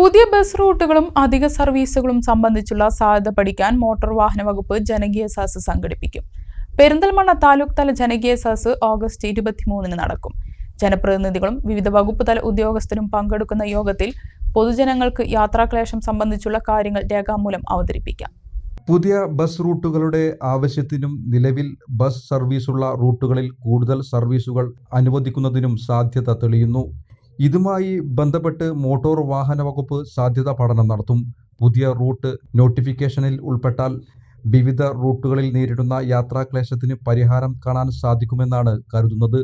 പുതിയ ബസ് റൂട്ടുകളും അധിക സർവീസുകളും സംബന്ധിച്ചുള്ള സാധ്യത പഠിക്കാൻ മോട്ടോർ വാഹന വകുപ്പ് ജനകീയ സദസ് സംഘടിപ്പിക്കും. പെരിന്തൽമണ്ണ താലൂക്ക് തല ജനകീയ സദസ് ഓഗസ്റ്റ് ഇരുപത്തിമൂന്നിന് നടക്കും. ജനപ്രതിനിധികളും വിവിധ വകുപ്പ് തല ഉദ്യോഗസ്ഥരും പങ്കെടുക്കുന്ന യോഗത്തിൽ പൊതുജനങ്ങൾക്ക് യാത്രാക്ലേശം സംബന്ധിച്ചുള്ള കാര്യങ്ങൾ രേഖാമൂലം അവതരിപ്പിക്കാം. പുതിയ ബസ് റൂട്ടുകളുടെ ആവശ്യത്തിനും നിലവിൽ ബസ് സർവീസുള്ള റൂട്ടുകളിൽ കൂടുതൽ സർവീസുകൾ അനുവദിക്കുന്നതിനും സാധ്യത തെളിയുന്നു. ഇതുമായി ബന്ധപ്പെട്ട് മോട്ടോർ വാഹന വകുപ്പ് സാധ്യതാ പഠനം നടത്തും. പുതിയ റൂട്ട് നോട്ടിഫിക്കേഷനിൽ ഉൾപ്പെട്ടാൽ വിവിധ റൂട്ടുകളിൽ നേരിടുന്ന യാത്രാക്ലേശത്തിന് പരിഹാരം കാണാൻ സാധിക്കുമെന്നാണ് കരുതുന്നത്.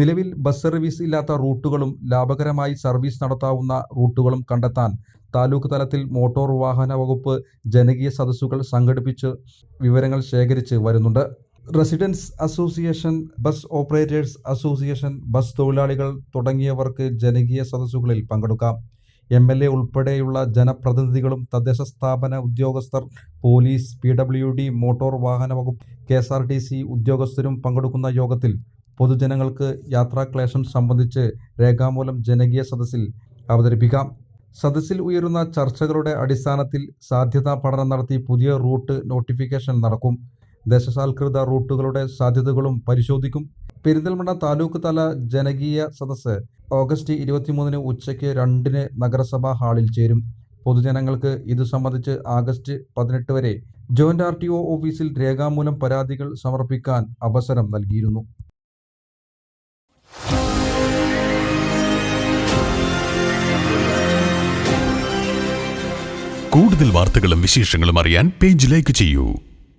നിലവിൽ ബസ് സർവീസ് ഇല്ലാത്ത റൂട്ടുകളും ലാഭകരമായി സർവീസ് നടത്താവുന്ന റൂട്ടുകളും കണ്ടെത്താൻ താലൂക്ക് തലത്തിൽ മോട്ടോർ വാഹന വകുപ്പ് ജനകീയ സദസ്സുകൾ സംഘടിപ്പിച്ച് വിവരങ്ങൾ ശേഖരിച്ച് വരുന്നുണ്ട്. Residents association bus operators association bus തൊഴിലാളികൾ തുടങ്ങിയവർക്ക് ജനകീയ സദസ്സുകളിൽ പങ്കെടുക്കാം. എം എൽ എ ഉൾപ്പെടെയുള്ള ജനപ്രതിനിധികളും തദ്ദേശ സ്ഥാപന ഉദ്യോഗസ്ഥർ police P W D motor വാഹന വകുപ്പ് K S R T C ഉദ്യോഗസ്ഥരും പങ്കെടുക്കുന്ന യോഗത്തിൽ പൊതുജനങ്ങൾക്ക് യാത്രാക്ലേശം സംബന്ധിച്ച് രേഖാമൂലം ജനകീയ സദസ്സിൽ അവതരിപ്പിക്കാം. സദസ്സിൽ ഉയരുന്ന ചർച്ചകളുടെ അടിസ്ഥാനത്തിൽ സാധ്യതാ പഠനം നടത്തി പുതിയ റൂട്ട് നോട്ടിഫിക്കേഷൻ നടക്കും. ദേശസാൽകൃത റൂട്ടുകളുടെ സാധ്യതകളും പരിശോധിക്കും. പെരിന്തൽമണ്ണ താലൂക്ക് തല ജനകീയ സദസ്സ് ഓഗസ്റ്റ് ഇരുപത്തിമൂന്നിന് ഉച്ചയ്ക്ക് രണ്ടിന് നഗരസഭാ ഹാളിൽ ചേരും. പൊതുജനങ്ങൾക്ക് ഇത് സംബന്ധിച്ച് ആഗസ്റ്റ് പതിനെട്ട് വരെ ജോയിന്റ് ആർ ടി ഒ ഓഫീസിൽ രേഖാമൂലം പരാതികൾ സമർപ്പിക്കാൻ അവസരം നൽകിയിരുന്നു. കൂടുതൽ വാർത്തകളും വിശേഷങ്ങളും അറിയാൻ പേജ് ലൈക്ക് ചെയ്യൂ.